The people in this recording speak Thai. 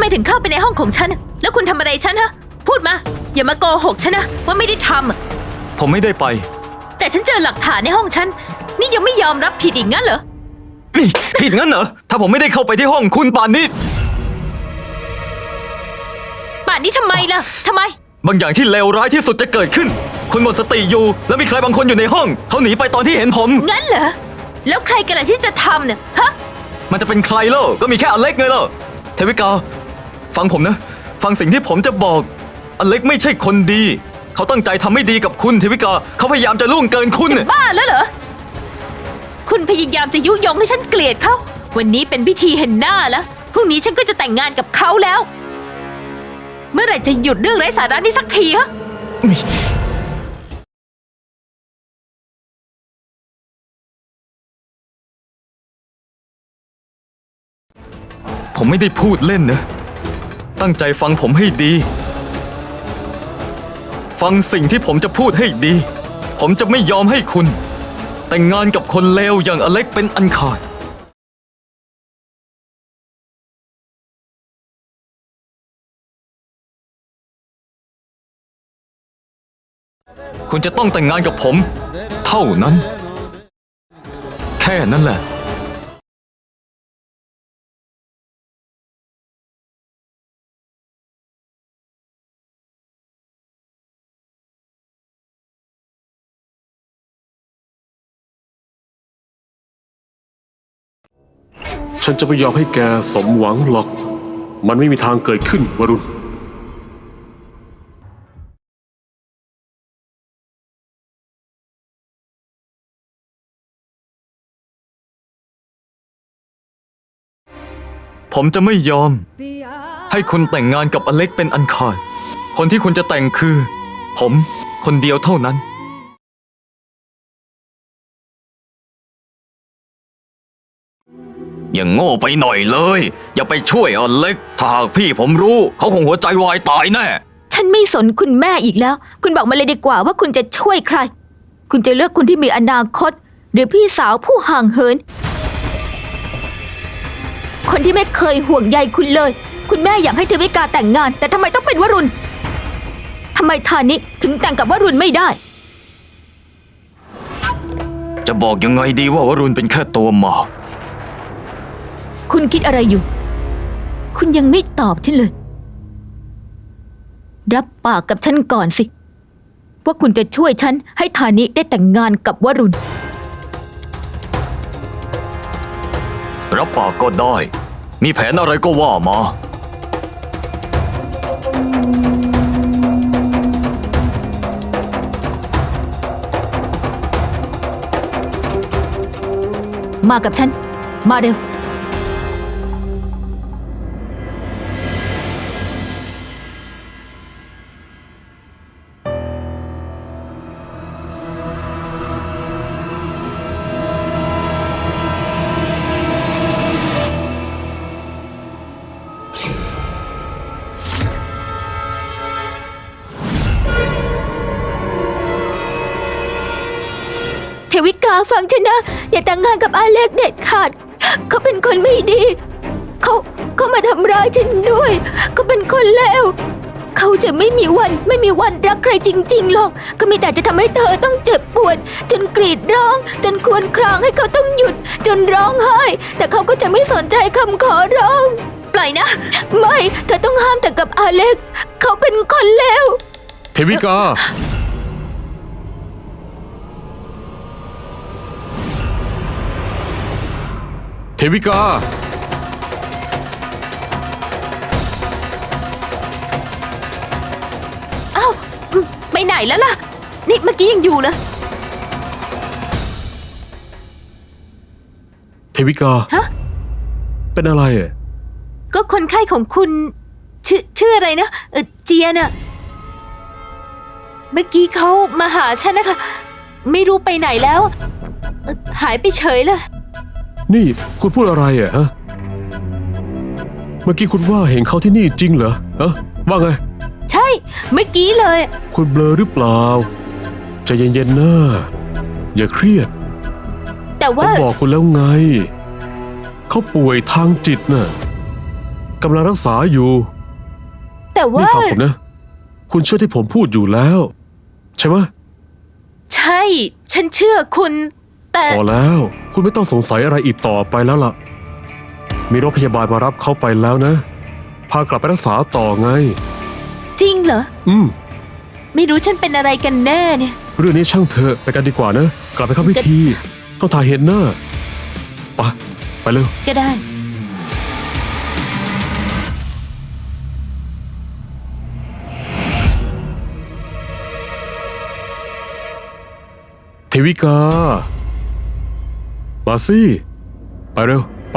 ไมถึงเข้าไปในห้องของฉัน แล้วคุณทำอะไรฉันฮะ พูดมา อย่ามาโกหกฉันนะว่าไม่ได้ทำอะผมไม่ได้ไป แต่ฉันเจอหลักฐานในห้องฉัน นี่ยังไม่ยอมรับผิดอีกงั้นเหรอ นี่ผิดงั้นเหรอ ถ้าผมไม่ได้เข้าไปที่ห้องคุณป่านนี้ ป่านนี้ทำไมล่ะทำไม บางอย่างที่เลวร้ายที่สุดจะเกิดขึ้น คุณหมดสติอยู่ แล้วมีใครบางคนอยู่ในห้อง เขาหนีไปตอนที่เห็นผม งั้นเหรอ แล้วใครกันล่ะที่จะทำเนี่ยฮะ มันจะเป็นใครเล่าก็มีแค่อเล็กไงล่ะเทวิกา ฟังผมนะ ฟังสิ่งที่ผมจะบอก อเล็กไม่ใช่คนดี เขาตั้งใจทำไม่ดีกับคุณเทวิกา เขาพยายามจะล่วงเกินคุณบ้าแล้วเหรอ คุณพยายามจะยุยงให้ฉันเกลียดเขา วันนี้เป็นพิธีเห็นหน้าแล้ว พรุ่งนี้ฉันก็จะแต่งงานกับเขาแล้ว เมื่อไหร่จะหยุดเรื่องไร้สาระนี้สักทีฮะ ผมไม่ได้พูดเล่นนะ ตั้งใจฟังผมให้ดี ฟังสิ่งที่ผมจะพูดให้ดี ผมจะไม่ยอมให้คุณ แต่งงานกับคนเลวอย่างอเล็กเป็นอันขาดคุณจะต้องแต่งงานกับผม เท่านั้น แค่นั้นแหละ ฉันจะไม่ยอมให้แกสมหวังหรอก มันไม่มีทางเกิดขึ้นวรุณ ผมจะไม่ยอม ให้คุณแต่งงานกับอเล็กเป็นอันขาด คนที่คุณจะแต่งคือ ผมคนเดียวเท่านั้น อย่างโง่ไปหน่อยเลย อย่าไปช่วยอเล็ก ถ้าหากพี่ผมรู้ เขาคงหัวใจวายตายแน่ ฉันไม่สนคุณแม่อีกแล้ว คุณบอกมาเลยดีกว่าว่าคุณจะช่วยใคร คุณจะเลือกคนที่มีอนาคต หรือพี่สาวผู้ห่างเหิน คนที่ไม่เคยห่วงใยคุณเลย คุณแม่อยากให้เทวิกาแต่งงาน แต่ทำไมต้องเป็นวรุณทำไมทานิถึงแต่งกับวรุณไม่ได้ จะบอกยังไงดีว่าวรุณเป็นแค่ตัวหมาก คุณคิดอะไรอยู่ คุณยังไม่ตอบฉันเลย รับปากกับฉันก่อนสิ ว่าคุณจะช่วยฉันให้ธานิได้แต่งงานกับวรุณ รับปากก็ได้ มีแผนอะไรก็ว่ามา มากับฉัน มาเร็ว วิกาฟังฉันนะ อย่าแต่งงานกับอาเล็กเด็ดขาด เขาเป็นคนไม่ดี เขาเขามาทำร้ายฉันด้วย เขาเป็นคนเลวเขาจะไม่มีวันไม่มีวันรักใครจริงๆหรอกเขามีแต่จะทำให้เธอต้องเจ็บปวด จนกรีดร้อง จนครวญครางให้เขาต้องหยุด จนร้องไห้ แต่เขาก็จะไม่สนใจคำขอร้อง ปล่อยนะ ไม่เธอต้องห้ามแต่กับอาเล็ก เขาเป็นคนเลวเทวิกา เทวิกาเอ้าอืมไปไหนแล้วล่ะ นี่เมื่อกี้ยังอยู่เลยเทวิกา ฮะ เป็นอะไรอะก็คนไข้ของคุณ ชื่อชื่ออะไรนะเออเจียน่ะ เมื่อกี้เขามาหาฉันนะคะ ไม่รู้ไปไหนแล้วเอ่อหายไปเฉยเลย นี่คุณพูดอะไรอะฮะ เมื่อกี้คุณว่าเห็นเขาที่นี่จริงเหรอฮะว่าไง ใช่ เมื่อกี้เลย คุณเบลอหรือเปล่าใจเย็นๆนะอย่าเครียด แต่ผมว่าบอกคุณแล้วไง เขาป่วยทางจิตน่ะกำลังรักษาอยู่ แต่นี่ว่า ฟังผมนะ คุณเชื่อที่ผมพูดอยู่แล้ว ใช่ไหม ใช่ ฉันเชื่อคุณ แต่พอแล้ว คุณไม่ต้องสงสัยอะไรอีกต่อไปแล้วล่ะ มีรถพยาบาลมารับเขาไปแล้วนะ พากลับไปรักษาต่อไง จริงเหรอ อืม ไม่รู้ฉันเป็นอะไรกันแน่เนี่ย เรื่องนี้ช่างเถอะไปกันดีกว่านะ กลับไปเข้าพิธีต้องถ่ายเห็นหน้าไปไปเร็ว ก็ได้ เทวิกา มาสิไปเร็ว ไป